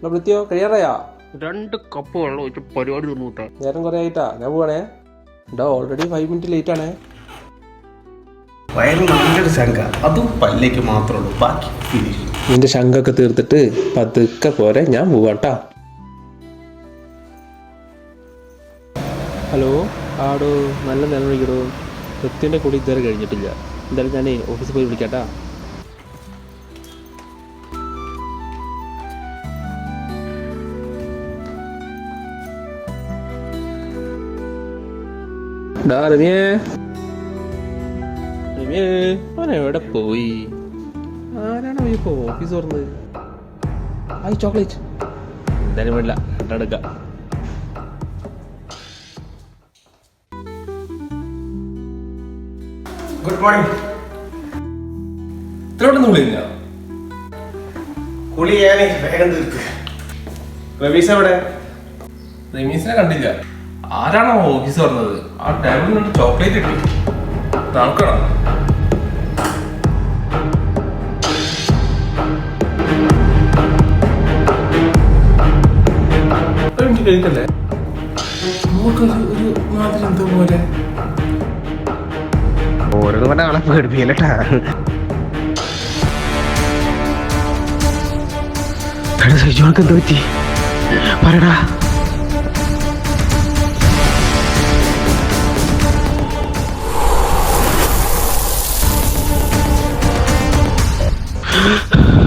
എന്നാ വൃത്തിയോ കഴിയാറായാ? രണ്ട് കപ്പ് വെള്ളം ഒഴിച്ച് പരിപാടി കൂട്ടാ നേരം കുറെ ആയിട്ടാ. ഞാൻ പോവാണേ. ഡാ ഓൾറെഡി ഫൈവ് മിനിറ്റ് ലേറ്റ് ആണേ. വയറിന് നല്ലൊരു ശങ്ക അതും പല്ലേക്ക് മാത്രമേ ഉള്ളൂ. ബാക്കി ഫിനിഷ് നിന്റെ ശങ്കൊക്കെ തീർത്തിട്ട് പതുക്കെ പോരെ ഞാൻ പോവാട്ടാ. ഹലോ ആടോ നല്ല നിലവിളിക്കടോ കൃത്യന്റെ കൂടി ഇതുവരെ കഴിഞ്ഞിട്ടില്ല. എന്തായാലും ഞാൻ ഓഫീസിൽ പോയി വിളിക്കാട്ടാ. എവിടെ പോയി? ആരാണോ ഇപ്പോൾ ഓഫീസ് തുറന്നത്? ആയി ചോക്ലേറ്റ്. എന്തായാലും വേണ്ട ഗുഡ് മോർണിംഗ് ഇത്രയോട്ടൊന്നും വിളിയില്ല. കുളി ഏനെ വേഗം തീർക്ക് റമീസ് എവിടെ? റമീസിനെ കണ്ടില്ല. ആരാണോ ഓഫീസ് തുറന്നത്? ആ ടേബിളിൽ നിന്ന് ചോക്ലേറ്റ് കിട്ടി നടക്കണം കഴിക്കല്ലേ നമുക്കൊരു ഒരു മാതിരി എന്തോ പോലെ. ഓരോ ആളെ പേടിപ്പിക്കലട്ടാ. സഹിച്ചോണക്ക് എന്ത് പറ്റി? പറയടാ. Can you,